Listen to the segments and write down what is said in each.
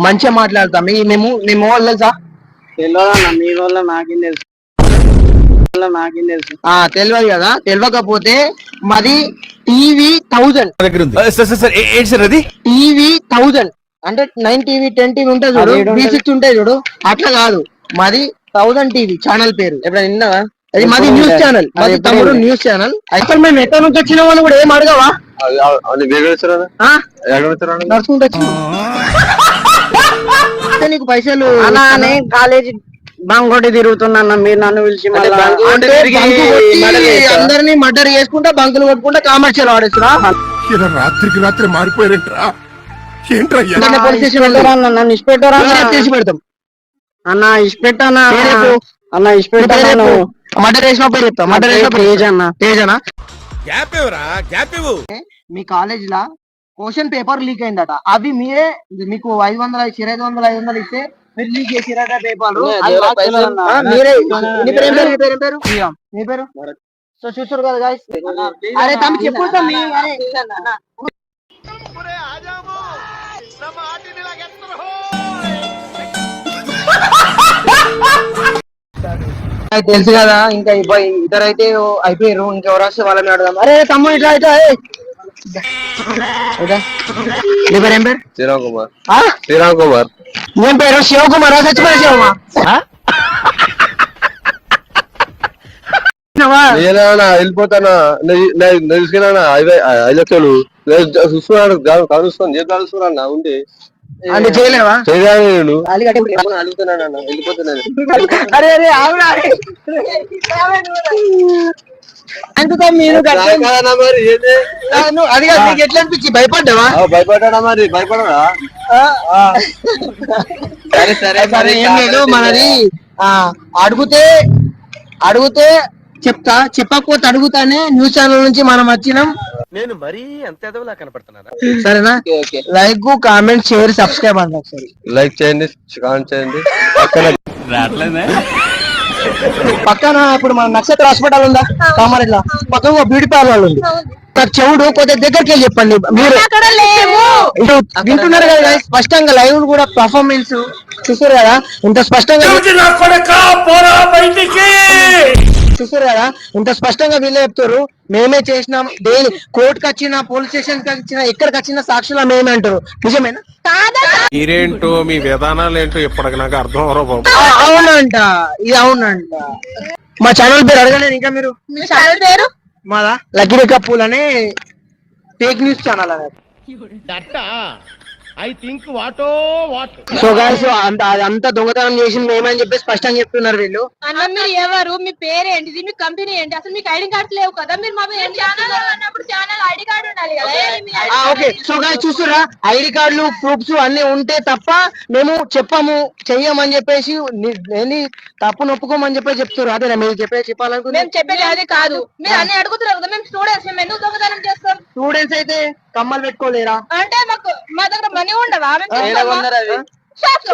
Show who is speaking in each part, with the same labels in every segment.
Speaker 1: మంచిగా మాట్లాడతాం. మీ మేము మేము వాళ్ళు తెలుసా?
Speaker 2: తెలియదన్న మీ వల్ల నాకేం తెలుసు. నాకేం తెలుసు.
Speaker 1: ఆ తెలియదు కదా. తెలియకపోతే మాది TV thousand.
Speaker 3: Sir sir sir ఏ- ఏంటి సార్ అది?
Speaker 1: TV thousand. అంటే నైన్ టీవీ టెన్ టీవీ ఉంటుంది చూడు. బీ? సిక్స్ ఉంటాయి చూడు. అట్లా కాదు. మాది థౌజండ్ టీవీ ఛానల్ పేరు.
Speaker 2: ఎప్పుడైనా విన్నావా?
Speaker 1: అది మాది న్యూస్
Speaker 2: ఉంటాయి?
Speaker 1: ఛానల్.
Speaker 2: అది
Speaker 1: మాది తమ్ముడు
Speaker 2: ఉంటాయి?
Speaker 1: News channel. అయితే మేము ఎక్కడ నుంచి వచ్చినామని కూడా ఏం అడగవా? నడుచుకుంటూ వచ్చినాం. నీకు పైసలు
Speaker 2: అన్నా నేను కాలేజీ బంగోటి తిరుగుతున్నా మీరు నన్ను పిలిచి
Speaker 1: అందరినీ మర్డర్ చేసుకుంటా బంకులు కొట్టుకుంటా కామర్షియల్ ఆడేస్తున్నా?
Speaker 4: రాత్రికి రాత్రి మారిపోయారంట్రా. ఏంట్రా ఇయ్యాల?
Speaker 1: నిన్న పోలీస్ స్టేషన్
Speaker 2: ఇష్టపెట్టరా అన్న, నన్ను ఇష్టపెట్టరా అన్న?
Speaker 1: చేసి పెడతాం.
Speaker 2: అన్న ఇష్టపెట్టనా
Speaker 1: పేరేపు?
Speaker 2: అన్న ఇష్టపెట్టాను
Speaker 1: మర్డర్ చేసిన పేరు చెప్తా. మర్డర్ చేసిన పేరు
Speaker 2: తేజ్ అన్న
Speaker 1: తేజనా?
Speaker 3: గ్యాప్ ఇవ్వరా? గ్యాప్ ఇవ్వు.
Speaker 1: మీ కాలేజ్ లా క్వశ్చన్ పేపర్ లీక్ అయిందట. అవి మీరే మీకు ఐదు వందల ఇరవై ఐదు వందల ఐదు వందలు ఇస్తే మీరు లీక్ చేసిరట పేపర్. మీరే. నీ పేరు ఏం పేరు? నీ పేరు? ఏం పేరు? నీ పేరు సో చూసారు కదా guys? అరే తమ్మి చెప్పు తెలుసు కదా ఇంకా ఇబ్బ- ఇద్దరైతే అయిపోయారు ఇంకెవరు వస్తే వాళ్ళని అడదాం అరే తమ్ముడు ఇట్లా. ఇట్లా. నీ పేరు
Speaker 5: శ్రీరామ్ కుమార్
Speaker 1: ఆ?
Speaker 5: శ్రీరామ్ కుమార్
Speaker 1: ఏం పేరు శివకుమార్ చచ్చిపోయిన శివమా
Speaker 5: నేనా వెళ్ళిపోతానా తెలుసుకున్నా ఐదు ఐదు లక్షలు నేను చూస్తున్నాను కలుస్తాను నేను కలుస్తున్నా ఉండి
Speaker 1: అంటే చేయలేవా
Speaker 5: చేయాలి నేను అడుగుతున్నాను వెళ్ళిపోతున్నాను
Speaker 1: అరే అరే ఆవిడ అందుకో మీరు కాదు నీకు ఎట్లా అనిపించి భయపడ్డావా?
Speaker 5: ఆ, భయపడ్డాడా మరి? భయపడరా సరే సరే
Speaker 1: సరే ఏం లేదు మనది ఆ అడిగితే అడిగితే చెప్తా చెప్పకపోతే అడుగుతానే న్యూస్ ఛానల్ నుంచి మనం వచ్చినాం.
Speaker 3: నేను మరీ అంత ఎదవలా కనపడుతున్నారా
Speaker 1: సరేనా? లైక్ కామెంట్ షేర్ సబ్స్క్రైబ్ అండి ఒకసారి.
Speaker 5: లైక్ చేయండి కామెంట్ చేయండి. పక్కన
Speaker 1: పక్కన ఇప్పుడు మన నక్షత్ర హాస్పిటల్ ఉందా? కామారెడ్డిలో. పక్కన ఒక బ్యూటీ పార్లర్ ఉంది. నాకు చెవుడు కొద్దిగా దగ్గరికి వెళ్ళి చెప్పండి. మీరు వింటున్నారు కదా స్పష్టంగా లైవ్ కూడా పర్ఫార్మెన్స్ చూసారు కదా? ఇంత స్పష్టంగా చూసారు కదా? ఇంత స్పష్టంగా వీళ్ళే చెప్తారు. మేమే చేసినాం. దేని? కోర్టుకి వచ్చిన పోలీస్ స్టేషన్కి వచ్చిన ఎక్కడికి వచ్చిన సాక్షులా మేమే అంటారు. నిజమేనా?
Speaker 4: మీరేంటో మీ విధానాలు ఏంటో ఇప్పటికి నాకు అర్థం అవరో బాబు?
Speaker 1: ఆ, అవునంట. ఇది అవునంట. మా ఛానల్ పేరు అడగలేదు ఇంకా మీరు?
Speaker 6: ఛానల్ పేరు?
Speaker 1: మాదా? లక్కీ కప్పుల్ అనే ఫేక్ న్యూస్ ఛానల్ అనేది సో గాయస్ అంత అదంతా దొంగతనం చేసింది మేమని చెప్పి స్పష్టంగా చెప్తున్నారు వీళ్ళు.
Speaker 6: అన్న మీరు ఎవరు? మీ పేరు ఏంటిది మీ కంపెనీ ఏంటి? అసలు మీకు ఐడి కార్డ్స్ లేవు కదా? మీరు మా ఛానల్ అన్నప్పుడు ఛానల్ ఐడి కార్డు ఉండాలి కదా?
Speaker 1: ఓకే. సో గాయస్ చూస్తురా ఐడి కార్డులు ప్రూఫ్స్ అన్ని ఉంటే తప్ప మేము చెప్పము చెయ్యమని చెప్పేసి ఏంది? తప్పు నొప్పుకోమని చెప్పేసి చెప్తారు అదేనా? మీరు చెప్పే చెప్పాలనుకుంటే
Speaker 6: మేము చెప్పేది అది కాదు. మీరు అన్ని అడుగుతున్నారు కదా మేము స్టూడెంట్స్ మేము ఎందుకు దొంగతనం చేస్తాం?
Speaker 1: స్టూడెంట్స్ అయితే కమ్మలు పెట్టుకోలేరా?
Speaker 6: అంటే మాకు మా దగ్గర మనీ ఉండవా? షాప్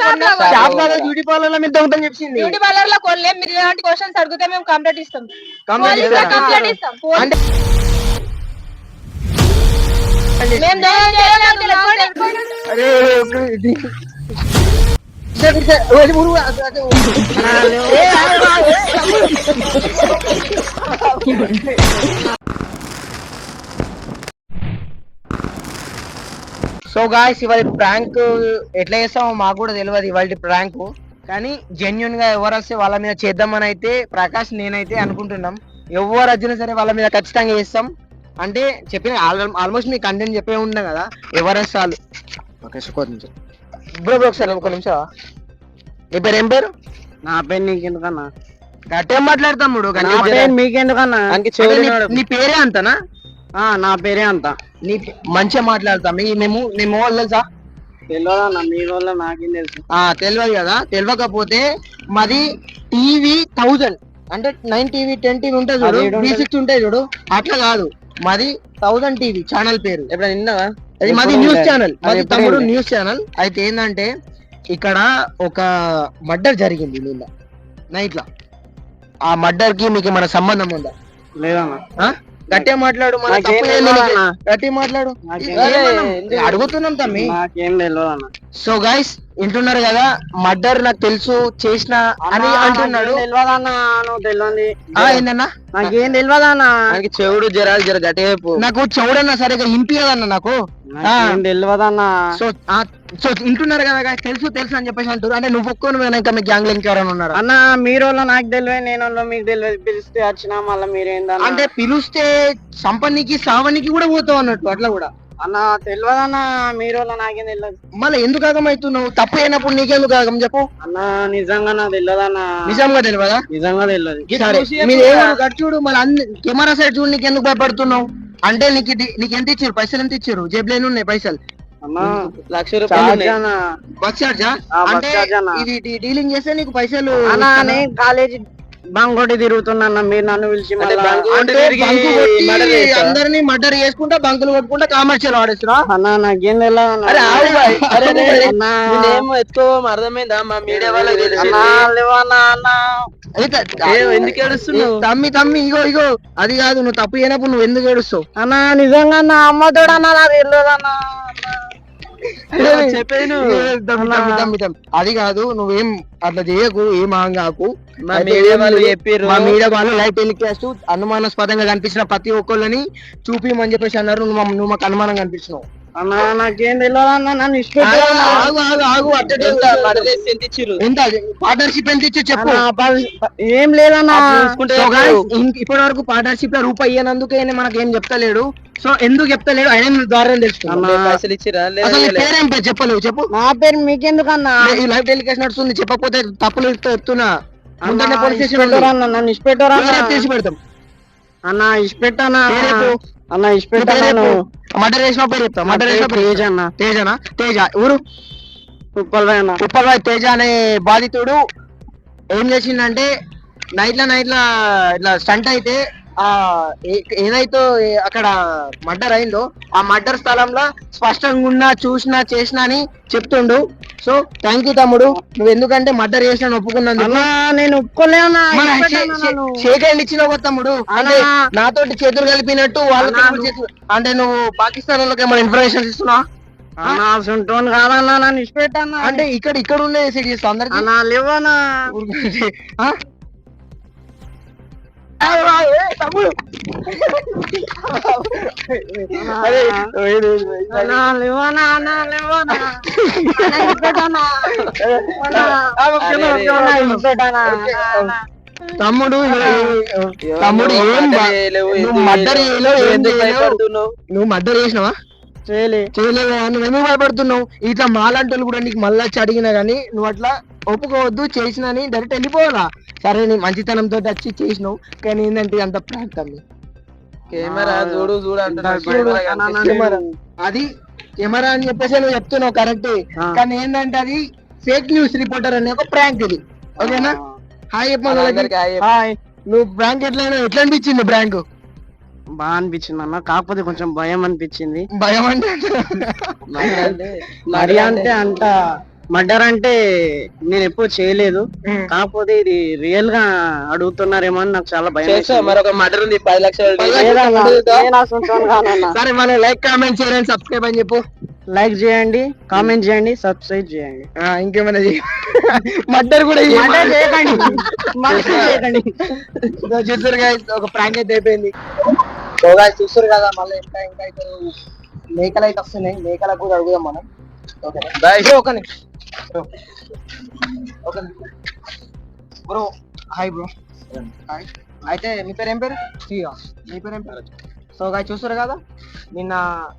Speaker 1: కాదు బ్యూటీ పార్లర్లో మీరు దొంగతనం చెప్పింది.
Speaker 6: బ్యూటీ పార్లర్లో కొనలేం. మీరు ఇలాంటి క్వశ్చన్స్ అడిగితే మేము కంప్లైంట్ ఇస్తాం? కంప్లైంట్ ఇస్తాం. మేము దొంగతనం చేయలేదు,
Speaker 1: అరే, ఒక ఇది. సరే, సరే, ఓ, ఇది ఊరు, అది, అది, ఏ, ఆగు, ఆగు, ఏ, సో గాయస్ ఇవాళ ప్రాంక్ ఎట్లా చేస్తామో మాకు కూడా తెలియదు ఇవాళ ప్రాంక్ కానీ జెన్యున్గా ఎవరు వస్తే వాళ్ళ మీద చేద్దామని అయితే ప్రకాష్ నేనైతే అనుకుంటున్నాం. ఎవరు వచ్చినా సరే వాళ్ళ మీద ఖచ్చితంగా చేస్తాం. అంటే చెప్పిన ఆల్మోస్ట్ మీ కంటెంట్ చెప్పే ఉంటాం కదా ఎవరు నిమిషం బ్రో బ్రో ఒకసారి ఒక నిమిషం. నీ పేరు ఏం పేరు?
Speaker 2: నా పేరు నీకెందుకన్నా?
Speaker 1: గట్టేం
Speaker 2: పేరు మీకెందుకన్నా?
Speaker 1: నీ పేరే అంతనా?
Speaker 2: నా పేరే అంత.
Speaker 1: నీ మంచిగా మాట్లాడతాం. మీ- మేము మేము వాళ్ళు తెలుసా?
Speaker 2: తెలియదన్న మీ వల్ల నాకేం తెలుసు.
Speaker 1: ఆ తెలియదు కదా. తెలియకపోతే మాది టీవీ థౌజండ్. అంటే నైన్ టీవీ టెన్ టీవీ ఉంటుంది చూడు. బీ? సిక్స్ ఉంటాయి చూడు. అట్లా కాదు. మాది థౌజండ్ టీవీ ఛానల్ పేరు.
Speaker 2: ఎప్పుడైనా విన్నావా?
Speaker 1: అది మాది న్యూస్
Speaker 2: ఉంటాయి?
Speaker 1: ఛానల్.
Speaker 2: అది
Speaker 1: మాది తమ్ముడు
Speaker 2: ఉంటాయి?
Speaker 1: News channel. అయితే ఏంటంటే ఇక్కడ ఒక మర్డర్ జరిగింది నిన్న నైట్లో ఆ మర్డర్కి మీకు మన సంబంధం ఉందా?
Speaker 2: లేదన్నా?
Speaker 1: గట్టిగా మాట్లాడు మన. గట్టిగా మాట్లాడు. అడుగుతున్నాం తమ్మి. సో గైస్ వింటున్నారు కదా మర్డర్ నాకు తెలుసు చేసిన అని అంటున్నాడు. ఏందన్నా?
Speaker 2: నాకేం తెలియదన్నా
Speaker 1: నాకు చెవుడు జరాలు జర గట్టిగా నాకు చెవుడన్నా సరిగా ఇంపియదన్న నాకు. సో సో వింటున్నారు కదా తెలుసు తెలుసు అని చెప్పేసి అంటారు అంటే నువ్వు ఒక్కను ఇంకా మీ గ్యాంగ్లో ఇంకెవరైనా ఉన్నారా?
Speaker 2: అన్న మీరు నాకు తెలియదు నేను మీకు తెలియదు పిలిస్తే వచ్చినా మళ్ళీ మీరేందన్నా.
Speaker 1: అంటే పిలుస్తే సంపన్నికి సావనికి కూడా పోతావు అన్నట్టు అట్లా కూడా?
Speaker 2: అన్న తెలియదన్నా మీరు నాకేం తెలియదు
Speaker 1: మళ్ళీ ఎందుకు ఆగమవుతున్నావు తప్పు అయినప్పుడు నీకెందుకు ఆగం చెప్పు.
Speaker 2: అన్న నిజంగా నాకు తెలియదన్నా
Speaker 1: నిజంగా తెలియదా
Speaker 2: నిజంగా తెలియదు
Speaker 1: మీరు ఏ చూడు మళ్ళీ అన్ని కెమెరా సైడ్ చూడు నీకు ఎందుకు భయపడుతున్నావు? అంటే నీకు నీకు ఎంత ఇచ్చారు? పైసలు ఎంత ఇచ్చారు? జేబులో ఉన్నాయి పైసలు? లక్ష
Speaker 2: అన్న.
Speaker 1: బస్ చార్జా అంటే. ఇది డీలింగ్ చేస్తే నీకు పైసలు
Speaker 2: కాలేజీ బంగోటి తిరుగుతున్నా మీరు నన్ను పిలిచి
Speaker 1: అందరినీ మర్డర్ చేసుకుంటా బంకులు కొట్టుకుంటా కామర్షియల్ ఆడేస్తున్నా
Speaker 2: అన్న నాకేం తెలియదు అన్న.
Speaker 1: అరే ఆవు బాయ్. అరే రే రే.
Speaker 2: అన్న.
Speaker 1: నేనేమో ఎత్తుకో అర్థమైందా మా మీడియా ఎందుకు ఏడుస్తున్నావు తమ్మి తమ్మి ఇగో ఇగో అది కాదు నువ్వు తప్పు అయినప్పుడు నువ్వు ఎందుకు ఏడుస్తావు
Speaker 2: అన్న నిజంగా అన్న అమ్మతోడు అన్న నాకు తెలియదు అన్న
Speaker 1: చెప్పేను అది కాదు నువ్వేం అట్లా చేయకు ఏం ఆంగాకు
Speaker 2: మా మీడియా వాళ్ళు. చెప్పిర్రు.
Speaker 1: మా మీడియా వాళ్ళు లైవ్ టెలికాస్ట్ అనుమానాస్పదంగా కనిపించిన ప్రతి ఒక్కళ్ళని చూపిమని చెప్పేసి అన్నారు. నువ్వు నువ్వు మాకు అనుమానం కనిపించినావు.
Speaker 2: అన్న నాకేం తెలియదు అన్న నన్ను అన్న.
Speaker 1: ఎంత పార్ట్నర్షిప్ ఎంత ఇచ్చి చెప్పు.
Speaker 2: అన్న, ఏం లేదన్నా.
Speaker 1: ఇప్పటి వరకు పార్ట్నర్షిప్లో రూపాయి ఇయ్యనందుకే మనకి ఏం చెప్తలేడు. సో ఎందుకు చెప్తలేడు? ఆయన ద్వారా తెలుసుకున్నాం
Speaker 2: అన్న,
Speaker 1: చెప్పలేవు చెప్పు
Speaker 2: నా పేరు మీకెందుకన్నా?
Speaker 1: ఈ లైవ్ టెలికాస్ట్ నడుస్తుంది చెప్పకపోతే తప్పులు ముందునే
Speaker 2: అన్న,
Speaker 1: పోలీస్ స్టేషన్
Speaker 2: ఇష్టపెట్టురా అన్న? నన్ను ఇష్టపెట్టరా
Speaker 1: చేసి పెడతాం.
Speaker 2: అన్న ఇష్టపెట్టనా. అన్న ఇష్టపెట్టాను
Speaker 1: మర్డర్ చేసిన పేరు చెప్తా మర్డర్ చేసిన
Speaker 2: తేజ్ అన్న
Speaker 1: తేజనా తేజ ఊరు
Speaker 2: ఉప్పల్ అన్న
Speaker 1: ఉప్పల్రాయ్ తేజ అనే బాధితుడు ఏం చేసిండంటే నైట్ లా నైట్ లా ఇట్లా స్టంట్ అయితే ఆ ఏదైతే అక్కడ మర్డర్ అయిందో ఆ మర్డర్ స్థలంలో స్పష్టంగా ఉన్నా చూసినా చేసినా అని చెప్తుండు. సో థ్యాంక్ యూ తమ్ముడు. నువ్వు ఎందుకంటే మర్డర్ చేసిన ఒప్పుకున్నందుకు.
Speaker 2: నేను ఒప్పుకోలే అన్న.
Speaker 1: మన
Speaker 2: ఇష్టపెట్టాను
Speaker 1: షే-
Speaker 2: నన్ను.
Speaker 1: షేక్ హ్యాండ్ ఇచ్చినావు తమ్ముడు. అంటే. నాతోటి చేతులు కలిపినట్టు చేతులు. అంటే నువ్వు పాకిస్తాన్ వాళ్ళకి ఏమైనా ఇన్ఫర్మేషన్ ఇస్తున్నావా?
Speaker 2: అన్న సుంటోన్ కాదన్నా నన్ను ఇష్టపెట్టన్నా.
Speaker 1: అంటే ఇక్కడ ఇక్కడ ఉండే సెట్ చేస్తా అందరికి.
Speaker 2: లేవనా
Speaker 1: తమ్ముడు తమ్ముడు ఏం నువ్వు మర్డర్ చేసినావా
Speaker 2: చేయలే
Speaker 1: నువ్వు భయపడుతున్నావు ఇట్లా మాలాంటి కూడా నీకు మళ్ళా వచ్చి అడిగినా గానీ నువ్వు అట్లా ఒప్పుకోవద్దు చేసినా అని డైరెక్ట్ వెళ్ళిపోవాలా సరే నీ మంచితనంతో వచ్చి చేసినావు. కానీ ఏంటంటే అంత ప్రాంతం.
Speaker 2: కెమెరా చూడు చూడు
Speaker 1: అది కెమెరా అని చెప్పేసి నువ్వు చెప్తున్నావు కరెక్ట్.
Speaker 2: కానీ
Speaker 1: ఏంటంటే అది ఫేక్ న్యూస్ రిపోర్టర్ అనే ఒక ప్రాంక్ ఇది. ఓకేనా? హాయ్.
Speaker 2: హాయ్
Speaker 1: నువ్వు ప్రాంక్ ఎట్లయినా ఎట్లా అనిపించింది ప్రాంక్?
Speaker 2: బాగా అనిపించింది అన్న. కాకపోతే కొంచెం భయం అనిపించింది.
Speaker 1: భయం అంటే
Speaker 2: మరి అంటే అంత మర్డర్ అంటే నేను ఎప్పుడు చేయలేదు. కాకపోతే ఇది రియల్గా అడుగుతున్నారేమో అని నాకు చాలా భయం.
Speaker 3: మరొక మటర్ ఉంది పది లక్షలు.
Speaker 1: సరే మన like comment share and subscribe అని చెప్పు.
Speaker 2: లైక్ చేయండి కామెంట్ చేయండి సబ్స్క్రైబ్ చేయండి.
Speaker 1: ఇంకేమైనా మర్డర్ కూడా.
Speaker 2: మర్డర్ చేయకండి. మర్డర్
Speaker 1: చూస్తారు ఒక ప్రాంక్ అయితే అయిపోయింది. చూస్తారు కదా మళ్ళీ ఇంకా ఇంకా అయితే మేకలు అయితే వస్తున్నాయి. మేకలకు కూడా అడుగుదాం మనం. ఓకే ఒక బ్రో హాయ్ బ్రో హాయ్ అయితే మీ పేరు ఏం పేరు? శ్రీయా మీ పేరు ఏం పేరు? సో గాయ చూస్తారు కదా? నిన్న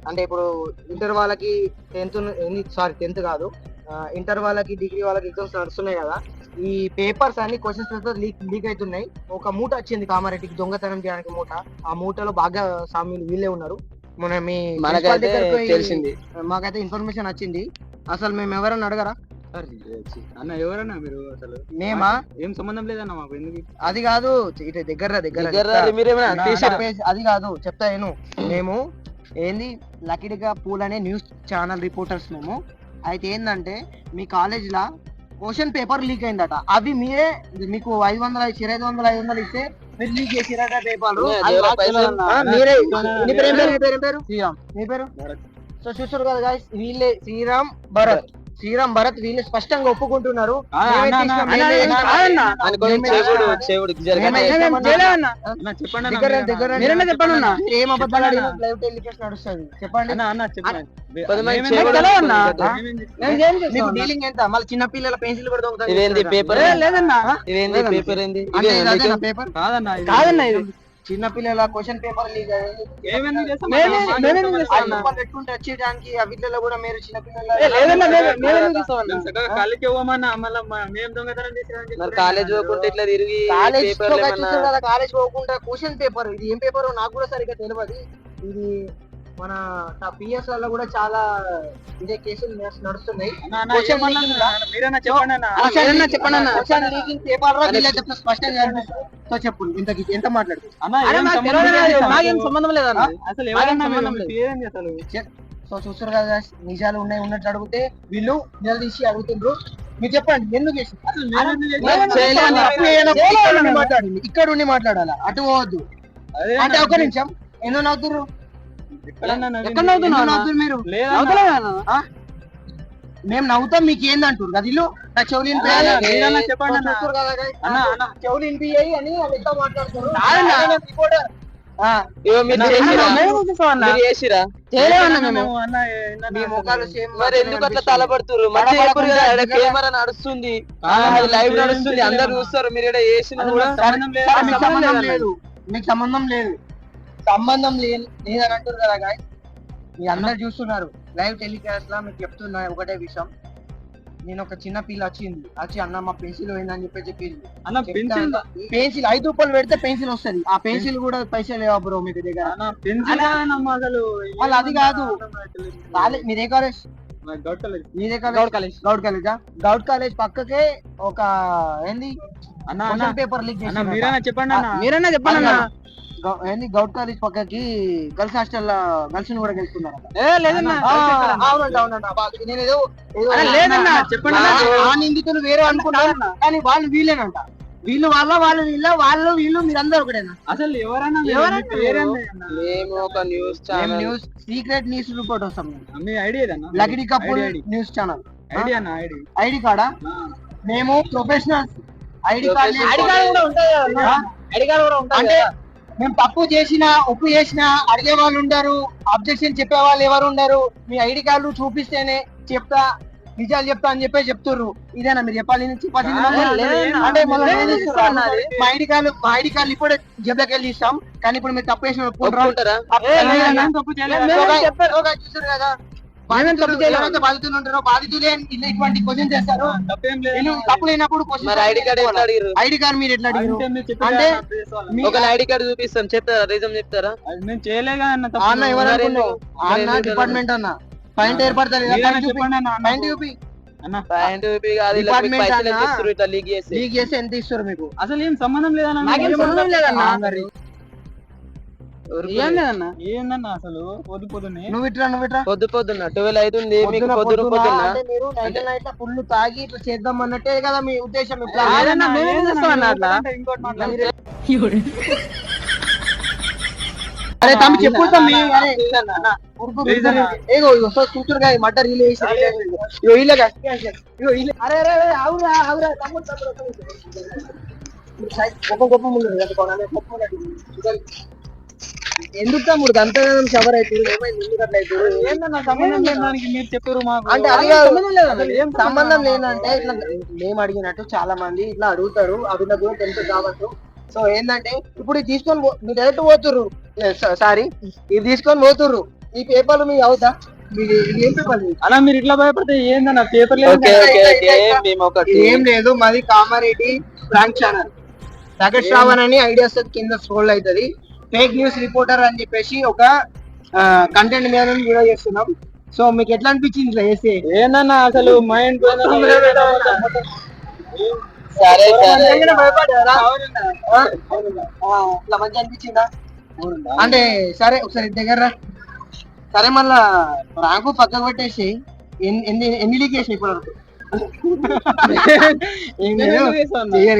Speaker 1: అంటే ఇప్పుడు ఇంటర్ వాళ్ళకి టెన్త్ సారీ టెన్త్ కాదు. ఇంటర్ వాళ్ళకి డిగ్రీ వాళ్ళకి ఎగ్జామ్స్ నడుస్తున్నాయి కదా? ఈ పేపర్స్ అన్ని క్వశ్చన్స్ పేపర్ లీక్ లీక్ అవుతున్నాయి. ఒక మూట వచ్చింది కామారెడ్డికి దొంగతనం చేయడానికి మూట. ఆ మూటలో బాగా సామీలు వీళ్ళే ఉన్నారు. మన మీ
Speaker 2: మనకైతే తెలిసింది.
Speaker 1: మాకైతే ఇన్ఫర్మేషన్ వచ్చింది అసలు మేము ఎవరన్నా అడగరా?
Speaker 7: అన్న ఎవరన్నా మీరు అసలు?
Speaker 1: మేమా?
Speaker 7: ఏం సంబంధం లేదన్న మాకు ఎందుకు?
Speaker 1: అది కాదు ఇటు దగ్గర దగ్గర అది కాదు చెప్తా నేను మేము ఏంది లకిడిగా పూల్ అనే న్యూస్ ఛానల్ రిపోర్టర్స్ మేము. అయితే ఏంటంటే మీ కాలేజ్ లా క్వశ్చన్ పేపర్ లీక్ అయిందట. అవి మీరే మీకు ఐదు వందల ఇచ్చి ఐదు వందల ఐదు వందలు ఇస్తే సో చూస్తారు కదా guys, వీళ్ళే శ్రీరామ్ భరత్. శ్రీరామ్ భరత్ వీళ్ళు స్పష్టంగా ఒప్పుకుంటున్నారు.
Speaker 7: చెప్పండి
Speaker 1: చిన్న పిల్లల పెన్సిల్ కూడా చేస్తారా?
Speaker 2: పేపర్
Speaker 1: లేదన్నా.
Speaker 2: పేపర్ ఏంది?
Speaker 7: కాదన్న.
Speaker 1: కాదన్న ఇది. చిన్న పిల్లల క్వశ్చన్ పేపర్ లీక్. పెట్టుకుంటే వచ్చేయడానికి ఆ వీటిలో కూడా మీరు చిన్న పిల్లల
Speaker 2: కాలేజ్ పోకుంటే ఇట్లా తిరిగి
Speaker 1: కాలేజ్ పోకుండా క్వశ్చన్ పేపర్ ఇది ఏం పేపర్ నాకు కూడా సరిగ్గా తెలియదు ఇది మన పిఎస్లలో కూడా చాలా ఇదే కేసులు నడుస్- నడుస్తున్నాయి. చెప్పు. ఎంత నాకు
Speaker 7: సంబంధం
Speaker 1: లేదన్న.
Speaker 7: అసలు
Speaker 1: సో చూస్తారు కదా నిజాలు ఉన్నాయి ఉన్నట్టు అడిగితే వీళ్ళు నిలదీసి అడుగుతుండ్రు. మీరు చెప్పండి ఎందుకు ఇక్కడ ఉండి మాట్లాడాలి? అటు పోవద్దు. అంటే ఒక నిమిషం ఎన్నో
Speaker 7: నవ్వింది?
Speaker 1: ఎక్కడ నవ్వుతున్నారు మీరు? మేము నవ్వుతాం మీకు ఏందంటారు కదా ఇల్లు. నా చెవులు
Speaker 7: చెప్పండి.
Speaker 1: చెవులు వినిపించాయి అని ఎంత మాట్లాడుతున్నారు?
Speaker 2: కెమెరా నడుస్తుంది. లైవ్ నడుస్తుంది. అందరు చూస్తారు. మీరు కూడా
Speaker 7: మాకు సంబంధం లేదు.
Speaker 1: మీకు సంబంధం. లేదు. సంబంధం లేదు సంబంధం లేదు లేదని అంటారు కదా గాయ మీరు అందరు చూస్తున్నారు. లైవ్ టెలికాస్ట్ లా మీకు చెప్తున్నా ఒకటే విషయం. నేను ఒక చిన్న పిల్ల వచ్చింది. వచ్చి అన్న మా పెన్సిల్ పోయిందని చెప్పి చెప్పింది.
Speaker 7: అన్న పెన్సిల్
Speaker 1: పెన్సిల్ ఐదు రూపాయలు పెడితే పెన్సిల్ వస్తది. ఆ పెన్సిల్ కూడా పైసలు లేవా బ్రో మీకు దగ్గర?
Speaker 7: పెన్సిల్ అసలు
Speaker 1: వాళ్ళు అది కాదు.
Speaker 7: లేదు.
Speaker 1: మీదే కాలేజ్. కాలేజ్. గౌడ్ కాలేజా? గౌడ్ కాలేజ్ పక్కకే ఒక ఏంది?
Speaker 7: అన్న
Speaker 1: పేపర్ లీక్
Speaker 7: అన్న
Speaker 1: చేసి
Speaker 7: మీరైనా చెప్పండి అన్న.
Speaker 1: మీరన్నా చెప్పండి అన్న. ఏంది గౌడ్ కాలేజ్ పక్కకి గర్ల్స్ హాస్టల్ గర్ల్స్ కూడా గెలుస్తున్నారు
Speaker 7: లేదన్న. చెప్పండి.
Speaker 1: ఆ- నిందితులు వేరే అనుకున్నాను కానీ వాళ్ళు వీళ్ళేనంట. వీళ్ళు వాళ్ళ వాళ్ళు వీళ్ళ వాళ్ళు వీళ్ళు మీరందరూ ఒకటేనా?
Speaker 7: అసలు అన్న?
Speaker 2: మేము ఒక news channel.
Speaker 1: News secret news report వస్తాం
Speaker 7: మీ ID
Speaker 1: couple
Speaker 7: ID
Speaker 1: news channel.
Speaker 7: ID అన్న ఐడి.
Speaker 1: ఐడి కార్డా? మేము ప్రొఫెషనల్స్. ఐడి కార్డ్ కూడా ఉంటుంది ఐడి కార్డ్ కూడా ఉంటుంది అంటే మేము తప్పు చేసినా ఉప్పు చేసినా అడిగే వాళ్ళు ఉండరు అబ్జెక్షన్ చెప్పే వాళ్ళు ఎవరు ఉండరు. మీ ఐడి కార్డు చూపిస్తేనే చెప్తా నిజాలు చెప్తా అని చెప్పే చెప్తుర్రు. ఇదేనా మీరు చెప్పాలి చెప్పాల్సింది
Speaker 7: కాదు.
Speaker 1: అంటే. మా ఐడి కార్డు మా ఐడి కార్డు ఇప్పుడే జబ్బకి వెళ్ళి ఇస్తాం కానీ ఇప్పుడు మీరు తప్పు చేసిన ఒప్పుకుంటారా?
Speaker 2: ఒప్పుకుంటారా?
Speaker 7: తప్పు చేయలేదు
Speaker 1: బాధితులు ఉంటారో బాధితులే ఇటువంటి క్వశ్చన్ చేస్తారు.
Speaker 7: తప్పేం
Speaker 1: నేను లేనప్పుడు
Speaker 2: ఐడి కార్డ్ ఎట్లా అడిగారు
Speaker 1: ఐడి కార్డ్ మీరు ఎట్లా అడిగారు
Speaker 7: అంటే
Speaker 2: ఒక ఐడి కార్డు చూపిస్తాం చెప్తారా రీజన్ చెప్తారా?
Speaker 7: అది మేము చేయలేదు అన్న
Speaker 1: ఎవరు డిపార్ట్మెంట్ అన్న పాయింట్ ఏర్పడతారు. పాయింట్ చూపి
Speaker 2: లీక్ చేసి.
Speaker 1: ఎంత ఇస్తారు మీకు?
Speaker 7: అసలు ఏం సంబంధం లేదన్న?
Speaker 1: సంబంధం లేదన్న.
Speaker 7: ఏందన్న అసలు? పొద్దు పొద్దునే
Speaker 1: నువ్వు ఇట్రా నువ్వు ఇట్రా.
Speaker 2: పొద్దు పొద్దున్న ట్వెల్వ్ అవుతుంది మీకు
Speaker 1: పొద్దున
Speaker 2: పొద్దున
Speaker 1: పొద్దున
Speaker 2: పొద్దున్న.
Speaker 1: ఫుల్ తాగి ఇట్లా చేద్దాం అన్నట్టే కదా మీ ఉద్దేశం. అరే తమ్మి చెప్పు తమ్మి. అరే. ఏగో కూతురుగా ఇగో ఇల్లగా ఇగో ఇల్ల తమ్ముడు తమ్ముడు గొప్ప గొప్ప ముందు కట్టుకోవాలి గొప్ప ముందు ఎందుకు తమ్ముడు? అంత షవర్ అవుతుంది ఏమైంది? ఎందుకు అట్లా అవుతుంది?
Speaker 7: ఏందన్న సంబంధం లేని దానికి మీరు చెప్పారు మాకు?
Speaker 1: అంటే అది కాదు. సంబంధం లేదంటే ఇట్లా మేము అడిగినట్టు చాలా మంది ఇట్లా అడుగుతారు. అవి కూడా తెలుసు కావచ్చు సో ఏంటంటే ఇప్పుడు ఇది తీసుకొని మీరు డైరెక్ట్ పోతుర్రు. సారీ. ఇది తీసుకొని పోతుర్రు. ఈ పేపర్లు మీకు అవుతా?
Speaker 7: అలా మీరు ఇట్లా భయపడితే ఏందన్న పేపర్
Speaker 2: ఓకే ఓకే ఓకే. మేము ఒక
Speaker 1: ఇది ఏం లేదు మాది కామారెడ్డి బ్రాంచ్ ఛానల్. ప్రగట్ శ్రావణ్ అని ఐడియా కింద స్క్రోల్ అవుతుంది. ఫేక్ న్యూస్ రిపోర్టర్ అని చెప్పేసి ఒక కంటెంట్ మీద వీడియో చేస్తున్నాం. సో మీకు ఎట్లా అనిపించింది ఇట్లా చేస్తే?
Speaker 7: ఏందన్న అసలు మైండ్
Speaker 2: సరే
Speaker 1: ఇట్లా మంచి అనిపించిందా? అంటే సరే ఒకసారి దగ్గర. సరే మళ్ళా ర్యాంకు పక్కకు పెట్టేసి ఎన్ని ఎన్ని ఎన్ని లీక్ చేసినాయి ఇప్పుడు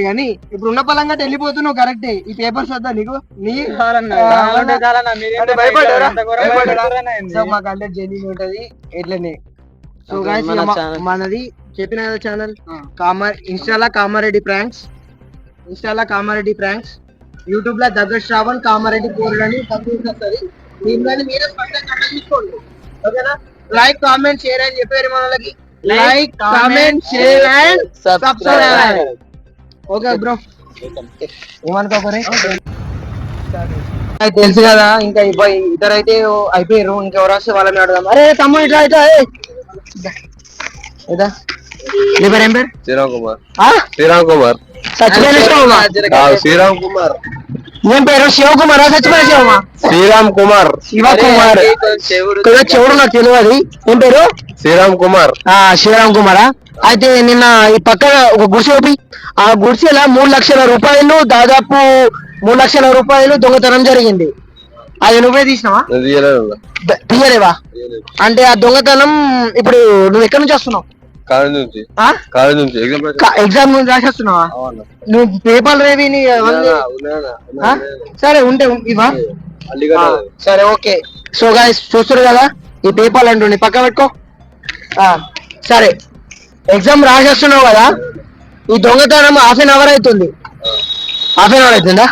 Speaker 1: కానీ ఇప్పుడు ఉన్న పలంగా వెళ్ళిపోతున్నావు కరెక్టే ఈ పేపర్స్ వద్దా నీకు? నీ? సో మాకు అంటే జెన్యున్ ఉంటది. ఎట్లనే? So guys. మనది చెప్పిన కదా ఛానల్ కామర్ ఇన్స్టాలా కామారెడ్డి ప్రాంక్స్ ఇన్స్టాలా కామారెడ్డి ప్రాంక్స్ యూట్యూబ్లో దగ్గర శ్రావణ్ కామారెడ్డి కోరుడు అని దీనిలో మీరే స్పష్టంగా ఓకేనా? లైక్ కామెంట్ షేర్ అని చెప్పారు మన వాళ్ళకి. Like comment share and subscribe okay bro తెలుసు కదా ఇంకా ఇబ్బ- ఇద్దరైతే అయిపోయారు ఇంకెవరు వస్తే వాళ్ళని అడదాం అరే తమ్ముడు ఇట్లా ఇట్లా ఏయ్. ఇదా? నీ పేరు ఏం పేరు?
Speaker 5: శ్రీరామ్ కుమార్? శ్రీరామ్ కుమార్. శ్రీరామ్ కుమార్.
Speaker 1: ఏం పేరు? శివకుమారా సచిపోయిన శివమా
Speaker 5: శ్రీరామ్ కుమార్.
Speaker 1: శివకుమార్ కొద్దిగా చెవుడు నాకు తెలియదు. ఏం పేరు?
Speaker 5: శ్రీరామ్ కుమార్.
Speaker 1: ఆ శ్రీరామ్ కుమారా? అయితే నిన్న ఈ పక్కన ఒక గుడిసె చూపి ఆ గుడిసెల మూడు లక్షల రూపాయలు దాదాపు మూడు లక్షల రూపాయలు దొంగతనం జరిగింది. అది నువ్వే తీసినావా? తీయలేవా? అంటే ఆ దొంగతనం ఇప్పుడు నువ్వు ఎక్కడి నుంచి వస్తున్నావు?
Speaker 5: కాలేజ్ నుంచి.
Speaker 1: ఆ?
Speaker 5: కాలేజ్ నుంచి. ఎగ్జామ్
Speaker 1: క- ఎగ్జామ్ నుంచి రాసి వస్తున్నావా నువ్వు పేపర్లు ఏవి నీ అవన్నీ? ఆ? సరే ఉంటే ఉం- ఆ, సరే ఓకే. సో గాయస్ చూస్తారు కదా? ఈ పేపర్లు అంటుండే పక్క పెట్టుకో. ఆ, సరే. ఎగ్జామ్ రాసేస్తున్నావు కదా? ఈ దొంగతనం హాఫ్ అన్ అవర్ అవుతుంది. హాఫ్ అన్ అవర్ అవుతుందా?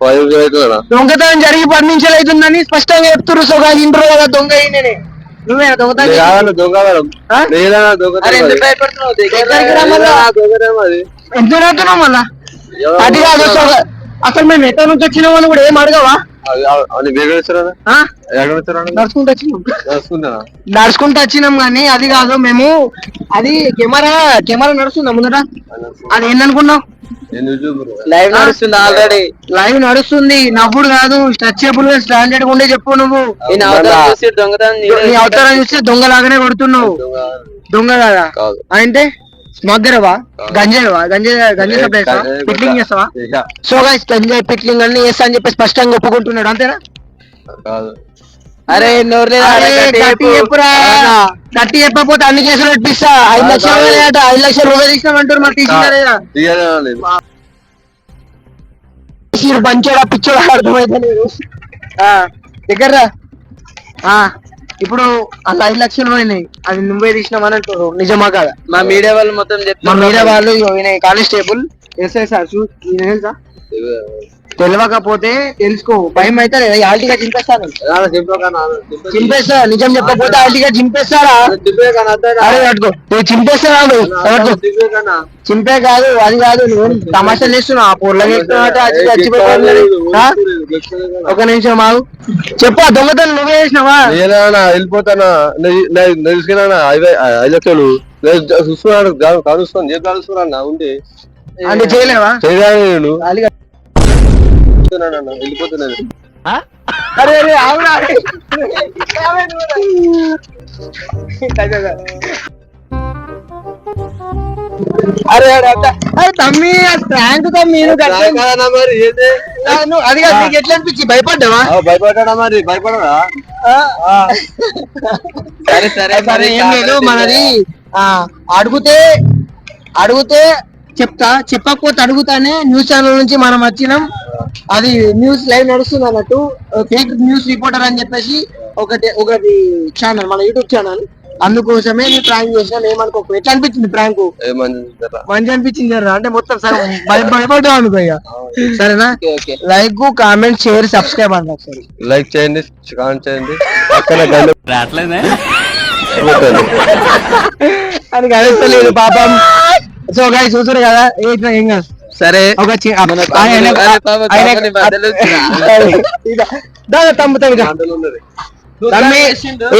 Speaker 5: ఫైవ్ అవుతుందా
Speaker 1: దొంగతనం జరిగి పది నిమిషాలు అవుతుందని స్పష్టంగా చెప్తున్నారు. సో గాయస్ ఇంటర్ కదా దొంగ ఈయననే. నువ్వేనా దొంగతనం ఎంత మళ్ళా? అది కాదు అసలు మేము ఎక్కడి నుంచి వచ్చినామని కూడా ఏం అడగవా? నడుచుకుంటూ వచ్చినాం. నడుచుకుంటూ? వచ్చినాం కానీ అది కాదు మేము అది కెమెరా కెమెరా నడుస్తుందా ముందట? అది ఏందనుకున్నావు?
Speaker 5: నేను యూట్యూబ్
Speaker 2: లైవ్ నడుస్తుంది ఆల్రెడీ
Speaker 1: లైవ్ నడుస్తుంది. నవ్వుడు కాదు స్ట్రెచబుల్గా స్టాండర్డ్ ఉండే చెప్పు నువ్వు.
Speaker 2: అవతారం
Speaker 1: చూస్తే దొంగలాగానే కొడుతున్నావు. దొంగ. కాదు? అంటే స్మగ్గరవా? గంజాయివా? గంజాయి గంజాయి సప్లై పిట్లింగ్ చేస్తావా? సో గైస్ గంజాయి పిట్లింగ్ అన్ని చేస్తా అని చెప్పి స్పష్టంగా ఒప్పుకుంటున్నాడు అంతేనా?
Speaker 2: అరే గట్టి
Speaker 1: గట్టి
Speaker 2: చెప్పు.
Speaker 1: చెప్పురా. గట్టి చెప్పకపోతే అన్ని కేసులు పెట్టిస్తా. ఐదు లక్షలు ఐదు లక్షలు రూపాయలు తీసినామంటారు మరి తీసిరు పంచోడా పిచ్చోడా అర్థమైతే దగ్గర ఇప్పుడు అలా ఐదు లక్షలు పోయినాయి అది నువ్వే తీసినామని అంటారు నిజమా కాదా?
Speaker 2: మా మీడియా వాళ్ళు మొత్తం
Speaker 1: మా
Speaker 2: చెప్తారు
Speaker 1: మీడియా వాళ్ళు ఈయన కానిస్టేబుల్ ఎస్ఐ సార్ చూ ఈయన తెలుసా? తెలియకపోతే తెలుసుకో. భయం అయితే ఆల్టీగా చింపేస్తాను. చింపేస్తా నిజం చెప్పకపోతే ఆల్టీగా చింపేస్తారా? పట్టుకో నువ్వు చింపేస్తారా పట్టుకో చింపే కాదు అది కాదు. నువ్వు తమాషా చేస్తున్నావు? ఆ పొర్ల చేస్తున్నావు అది చచ్చిపోతుంది ఆ? ఒక నిమిషం ఆగు. చెప్పు ఆ దొంగతనం నువ్వే చేసినావా?
Speaker 5: నేనా వెళ్ళిపోతానా? తెలుసుకున్నా ఐదు లక్షలు. నేను చూస్తున్నాను కలుస్తాను ఏం కలుస్తున్నా ఉండి.
Speaker 1: అంటే చేయలేవా?
Speaker 5: చేయాలి నేను వెళ్ళిపోతున్నాను.
Speaker 1: అరే అరే ఆవురా అరే. అరే తమ్మి ప్రాంక్ తమ్మి నువ్వు గట్ల-
Speaker 5: కాదన్నా మరి
Speaker 1: నువ్వు అది కాదు నీకు ఎట్లా అనిపించి? భయపడ్డావా?
Speaker 5: ఆ, భయపడ్డా మరి భయపడరా
Speaker 2: సరే సరే
Speaker 1: సరే ఏం లేదు మనది ఆ అడిగితే అడిగితే చెప్తా చెప్పకపోతే అడుగుతానే న్యూస్ ఛానల్ నుంచి మనం వచ్చినాం. అది న్యూస్ లైవ్ నడుస్తుంది అన్నట్టు ఫేక్ న్యూస్ రిపోర్టర్ అని చెప్పేసి ఒకటి ఒకటి ఛానల్ మన యూట్యూబ్ ఛానల్. అందుకోసమే నేను ప్రాంక్ చేసినాం ఏమనుకోకు ఎట్లా అనిపించింది ప్రాంక్? మంచి అనిపించింది జరా. అంటే మొత్తం సగం భయ- భయపడ్డావు అనుకో ఇక. సరేనా?
Speaker 2: Okay
Speaker 1: like comment share subscribe అండి ఒకసారి.
Speaker 5: లైక్ చేయండి కామెంట్ చేయండి. పక్కన.
Speaker 1: అని కలుస్తలేదు పాపం. సో గాయ చూసారు కదా ఏ ఇట్లా ఏం కాదు.
Speaker 2: సరే.
Speaker 1: ఒక. తమ్మి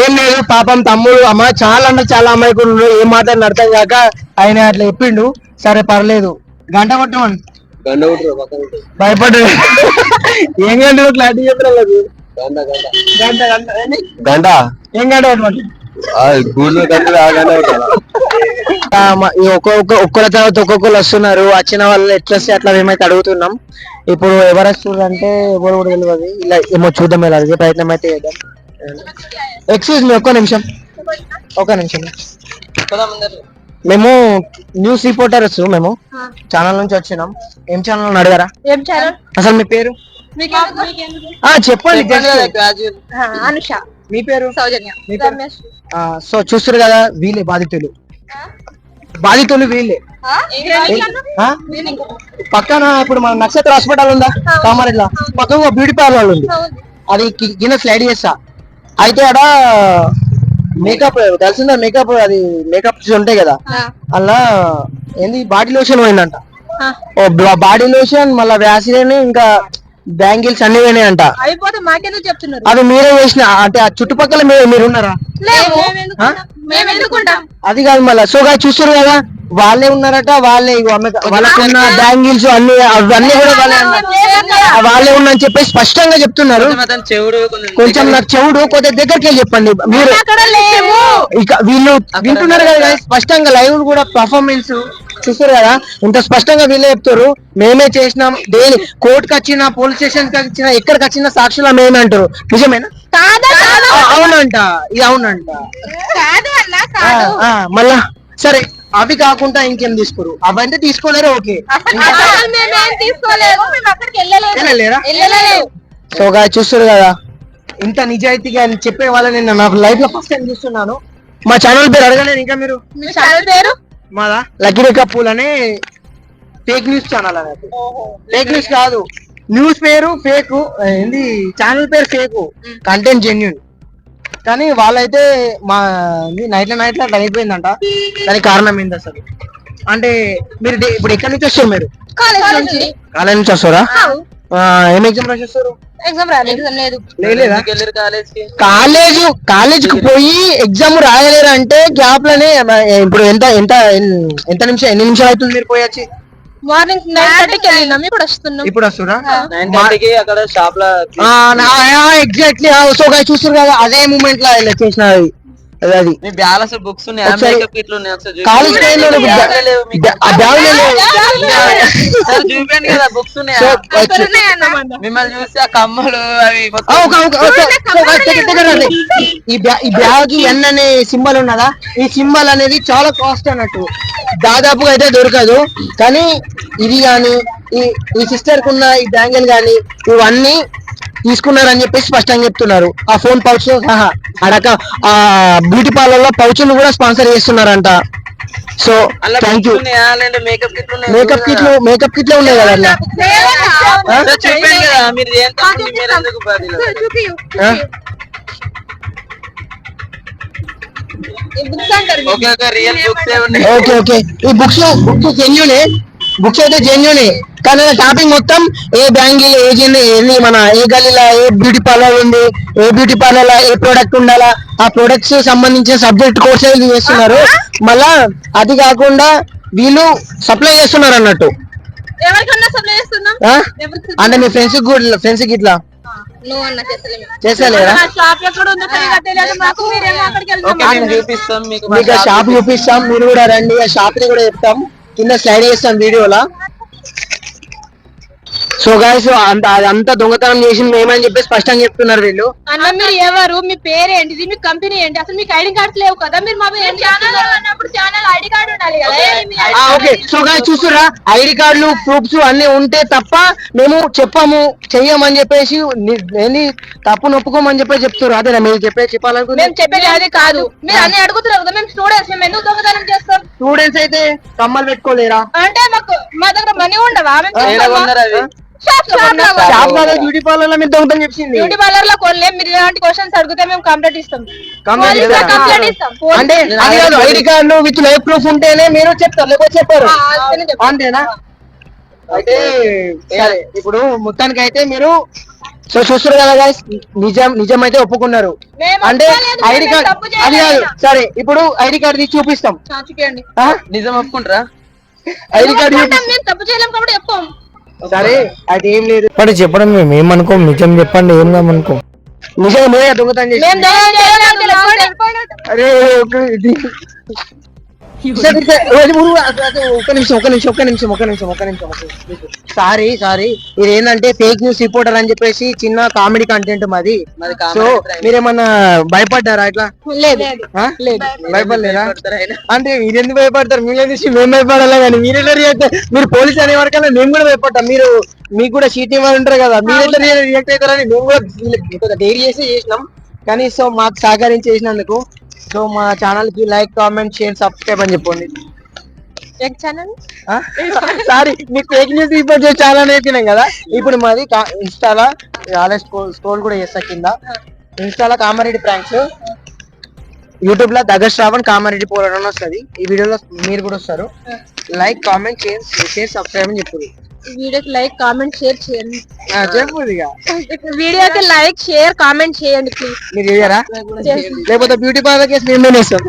Speaker 1: ఏం లేదు పాపం తమ్ముడు అమ్మ చాలా అంటే చాలా ఉన్నారు. ఏం మాట్లాడిన అర్థం కాక ఆయన అట్లా చెప్పిండు. సరే పర్లేదు. గంట కొట్టమని. భయపడ్డాడు. ఏం గంట క్లారిటీ చెప్పలేదు
Speaker 5: గంట గంట.
Speaker 1: గంట గంట. ఏంది?
Speaker 5: గంట?
Speaker 1: ఏం గంట కొట్టమని?
Speaker 5: గూడులో గంట ఆ గంట కొట్టాలా?
Speaker 1: ఆ, మ- ఈ ఒక్కొక్క ఒక్కరి తర్వాత ఒక్కొక్కరు వస్తున్నారు. వచ్చిన వాళ్ళు ఎట్లా వస్తే అట్లా మేమైతే అడుగుతున్నాం. ఇప్పుడు ఎవరు వస్తున్నారు అంటే ఎవరు కూడా తెలియదు ఇలా ఏమో చూద్దాం ఇలా అడిగే ప్రయత్నం అయితే చేద్దాం. ఎక్స్క్యూజ్ మీ ఒక్క నిమిషం. ఒక్క నిమిషం. మేము న్యూస్ రిపోర్టర్స్ మేము. ఛానల్ నుంచి వచ్చినాం. ఏం ఛానల్ అడగారా?
Speaker 6: ఏం ఛానల్?
Speaker 1: అసలు మీ పేరు? చెప్పండి just.
Speaker 6: ఆ, అనుష.
Speaker 1: మీ పేరు?
Speaker 6: సౌజన్య.
Speaker 1: మీ పేరు? సో చూస్తారు కదా వీళ్ళే బాధితులు. బాధితులు వీళ్ళే? పక్కన ఇప్పుడు మన నక్షత్ర హాస్పిటల్ ఉందా? కామారెడ్డిలో. పక్కన బ్యూటీ పార్లర్ ఉంది. అది కి- కింద స్లైడ్ చేస్తా. అయితే ఆడ మేకప్ తెలిసిందా మేకప్? అది మేకప్ ఉంటాయి కదా. అలా ఏంది? బాడీ లోషన్ పోయిందంట. బాడీ లోషన్ మళ్ళా వ్యాసిలిన్ ఇంకా బ్యాంగిల్స్ అన్ని పోయినాయంట
Speaker 6: అయిపోతే మాకెందుకు చెప్తున్నారు?
Speaker 1: అది మీరే చేసిన అంటే ఆ చుట్టుపక్కల మీరు మీరు ఉన్నారా
Speaker 6: లేవు
Speaker 1: ఆ?
Speaker 6: మేము ఎందుకుంటాం?
Speaker 1: అది కాదు మళ్ళా. సో గా చూస్తారు కదా వాళ్ళే ఉన్నారట వాళ్ళే వాళ్ళకున్న బ్యాంగిల్స్ అన్ని అవన్నీ కూడా వాళ్ళే వాళ్ళే ఉన్నారని చెప్పేసి స్పష్టంగా చెప్తున్నారు. కొంచెం నాకు చెవుడు కొద్దిగా దగ్గరికి వెళ్ళి చెప్పండి. మీరు ఇక వీళ్ళు వింటున్నారు కదా స్పష్టంగా లైవ్ కూడా పర్ఫార్మెన్స్ చూస్తారు కదా? ఇంత స్పష్టంగా వీళ్ళే చెప్తారు. మేమే చేసినాం. దేని కోర్టుకి వచ్చిన పోలీస్ స్టేషన్కి వచ్చిన ఎక్కడికి వచ్చిన సాక్షులు మేమే అంటారు. నిజమేనా? అవునంట. ఇది అవునంట. మళ్ళా సరే అవి కాకుండా ఇంకేం తీసుకోరు? అవన్నీ తీసుకోలేరు ఓకే. సో గా చూస్తారు కదా ఇంత నిజాయితీగా అని చెప్పే వాళ్ళని నేను నాకు లైఫ్లో ఫస్ట్ టైం చూస్తున్నాను. మా ఛానల్ పేరు అడగలేదు ఇంకా మీరు?
Speaker 6: ఛానల్ పేరు?
Speaker 1: మాదా? లక్కీ కపూల్ అనే ఫేక్ న్యూస్ ఛానల్ అనేది ఫేక్ న్యూస్ కాదు. న్యూస్ పేరు ఫేక్ ఏంది? ఛానల్ పేరు ఫేక్ కంటెంట్ జెన్యున్ కానీ వాళ్ళైతే మా నైట్లో నైట్ అట్లా అయిపోయిందంట. దానికి కారణం ఏంది అసలు? అంటే మీరు ఇప్పుడు ఎక్కడి నుంచి వస్తారు మీరు?
Speaker 6: కాలేజ్ నుంచి.
Speaker 1: కాలేజ్ నుంచి వస్తారా? ఏం ఎగ్జామ్ రాసి వస్తారు
Speaker 6: ఎగ్జామ్ ఎగ్జామ్ లేదు.
Speaker 1: లేదా
Speaker 2: కాలేజ్
Speaker 1: కాలేజ్కి పోయి ఎగ్జామ్ రాయలేరు అంటే గ్యాప్లోనే ఇప్పుడు ఎంత ఎంత ఎంత నిమిషం ఎన్ని నిమిషాలు అవుతుంది మీరు పోయొచ్చి?
Speaker 6: మార్నింగ్ నైన్ థర్టీకి వెళ్ళినాం ఇప్పుడు వస్తున్నాం.
Speaker 1: ఇప్పుడు వస్తురా
Speaker 2: నైన్ థర్టీకి అక్కడ షాప్లో
Speaker 1: ఎగ్జాక్ట్లీ సో గా చూస్తారు కదా అదే మూమెంట్లో ఇలా చేసిన అది అది.
Speaker 2: బుక్స్
Speaker 1: కాలేజ్
Speaker 2: కదా. మిమ్మల్ని చూసి ఆ కమ్మలు అవి.
Speaker 1: ఈ బ్యా- ఈ బ్యాగ్ ఎన్ అనే సింబల్ ఉన్నదా? ఈ సింబల్ అనేది చాలా కాస్ట్ అన్నట్టు. దాదాపుగా అయితే దొరకదు. కానీ ఇది గాని ఈ ఈ సిస్టర్ కున్న ఈ బ్యాంగిల్ గాని ఇవన్నీ తీసుకున్నారని చెప్పేసి స్పష్టంగా చెప్తున్నారు. ఆ ఫోన్ పౌచ్ సహా అడక ఆ బ్యూటీ పార్లర్లో పౌచులు కూడా స్పాన్సర్ చేస్తున్నారంట. సో థ్యాంక్ యూ
Speaker 2: మేకప్ కిట్లు
Speaker 1: మేకప్ కిట్లు మేకప్ కిట్లే ఉన్నాయి కదా
Speaker 2: ఓకే ఓకే
Speaker 1: ఈ బుక్స్ బుక్స్ జెన్యునే బుక్స్ అయితే జెన్యునే కానీ టాపిక్ మొత్తం ఏ బ్యాంగిల్ ఏ జెన్ ఏంది మన ఏ గలీలా ఏ బ్యూటీ పార్లర్ ఉంది ఏ బ్యూటీ పార్లర్ ఏ ప్రోడక్ట్ ఉండాలా? ఆ ప్రొడక్ట్స్ సంబంధించిన సబ్జెక్ట్ కోర్స్ చేస్తున్నారు. మళ్ళా అది కాకుండా వీళ్ళు సప్లై చేస్తున్నారు అన్నట్టు. అంటే మీ ఫ్రెండ్స్ ఫ్రెండ్స్కి ఇట్లా? చేసేలేరా
Speaker 6: షాప్
Speaker 2: చూపిస్తాం
Speaker 1: మీరు కూడా రండి ఆ షాప్ని కూడా చెప్తాం. కింద స్లైడ్ చేస్తాం వీడియోలా సో గాయస్ అంత అదంతా దొంగతనం చేసింది మేమని చెప్పి స్పష్టంగా చెప్తున్నారు వీళ్ళు.
Speaker 6: అన్న మీరు ఎవరు? మీ పేరు ఏంటిది మీ కంపెనీ ఏంటి? అసలు మీకు ఐడి కార్డ్స్ లేవు కదా? మీరు మా ఛానల్ అన్నప్పుడు ఛానల్ ఐడి కార్డు ఉండాలి కదా?
Speaker 1: ఓకే సో గాయస్ చూస్తురా ఐడి కార్డులు ప్రూఫ్స్ అన్ని ఉంటే తప్ప మేము చెప్పాము చెయ్యమని చెప్పేసి ఏంది? తప్పు నొప్పుకోమని చెప్పేసి చెప్తున్నారు అదేనా మీరు చెప్పే చెప్పాలనుకుంది.
Speaker 6: మేము చెప్పేది అది కాదు. మీరు అన్ని అడుగుతున్నారు కదా? మేము స్టూడెంట్స్ మేము ఎందుకు దొంగతనం చేస్తాం?
Speaker 1: స్టూడెంట్స్ అయితే కమ్మలు పెట్టుకోలేరా?
Speaker 6: అంటే మాకు మా దగ్గర మనీ ఉండవా? షాప్
Speaker 1: కాదు బ్యూటీ పార్లర్లో మీరు దొంగతనం చెప్పింది.
Speaker 6: బ్యూటీ పార్లర్లో కొనలేం మీరు ఇలాంటి క్వశ్చన్స్ అడిగితే మేము కంప్లైంట్ ఇస్తాం.
Speaker 1: Complaint
Speaker 6: పోలీస్లో
Speaker 1: ఇస్తారా?
Speaker 6: కంప్లైంట్ ఇస్తాం. పోలీస్
Speaker 1: అంటే అది కాదు ID card with life proof ఉంటేనే మీరు చెప్తారు లేకపోతే చెప్పారు.
Speaker 6: ఆ, అంతేనే చెప్తాం.
Speaker 1: అంతేనా? అయితే సరే ఇప్పుడు మొత్తానికి అయితే మీరు సో చూస్తారు కదా guys, నిజం నిజం అయితే ఒప్పుకున్నారు.
Speaker 6: మేము
Speaker 1: అంటే
Speaker 6: ఒప్పుకోలేదు,
Speaker 1: ఐడి
Speaker 6: మేము
Speaker 1: కార్డ్
Speaker 6: తప్పు
Speaker 1: అది కాదు
Speaker 6: చేయలేదు.
Speaker 1: సరే ఇప్పుడు ఐడి కార్డు తీసి చూపిస్తాం.
Speaker 6: ఆ, చూపియండి.
Speaker 2: నిజం ఒప్పుకుంటారా?
Speaker 1: ఐడి కార్డు
Speaker 6: మేము తప్పు చేయలేం కాబట్టి చెప్పాం
Speaker 1: సరే అది ఏం లేదు. ఇప్పుడు చెప్పడం మేము ఏమనుకోం? నిజం చెప్పండి ఏం కామనుకో నిజం దొంగతనం చేసి. అరే ఒక ఇది. ఒక్క నిమిషం ఒక్క నిమిషం ఒక్క నిమిషం ఒక్క నిమిషం ఒక్క నిమిషం సారీ సారీ ఇది ఏంటంటే ఫేక్ న్యూస్ రిపోర్టర్ అని చెప్పేసి చిన్న కామెడీ కంటెంట్ మాది. సో మీరేమన్నా భయపడ్డారా ఇట్లా?
Speaker 6: లేదు.
Speaker 1: ఆ? భయపడలేదా? అంటే మీరు ఎందుకు భయపడతారు? మీరు ఎందుకు మేము భయపడాలి కానీ మీరు ఎట్లా రియాక్ట్ మీరు పోలీస్ అనే వరకల్లా మేము కూడా భయపడతాం మీరు మీకు కూడా షీటింగ్ వాళ్ళు ఉంటారు కదా. మీరు ఎట్లా రియాక్ట్ అవుతారని మేము కూడా డైరీ చేసి చేసినాం. కానీ సో మాకు సహకరించి చేసినందుకు సో మా ఛానల్కి లైక్ కామెంట్ షేర్ సబ్స్క్రైబ్ అని చెప్పండి.
Speaker 6: ఛానల్
Speaker 1: సారీ మీకు ఫేక్ న్యూస్ రిపోర్ట్ చేసి చాలా నేర్పినాం కదా? ఇప్పుడు మాది ఇన్స్టాలా ఆల్రెడీ స్క్రోల్ కూడా చేస్తా కింద. ఇన్స్టాలా కామారెడ్డి ప్రాంక్స్ యూట్యూబ్లో దగ్గర శ్రావణ్ కామారెడ్డి పోరాటం వస్తుంది. ఈ వీడియోలో మీరు కూడా వస్తారు. Like comment share share subscribe అని చెప్పు
Speaker 6: వీడియోకి లైక్ కామెంట్ షేర్ చేయండి.
Speaker 1: చెప్పు ఇక.
Speaker 6: వీడియోకి లైక్ షేర్ కామెంట్ చేయండి ప్లీజ్
Speaker 1: మీరు చేయరా? లేకపోతే బ్యూటీ పార్లర్ కేసు మేము వేస్తాం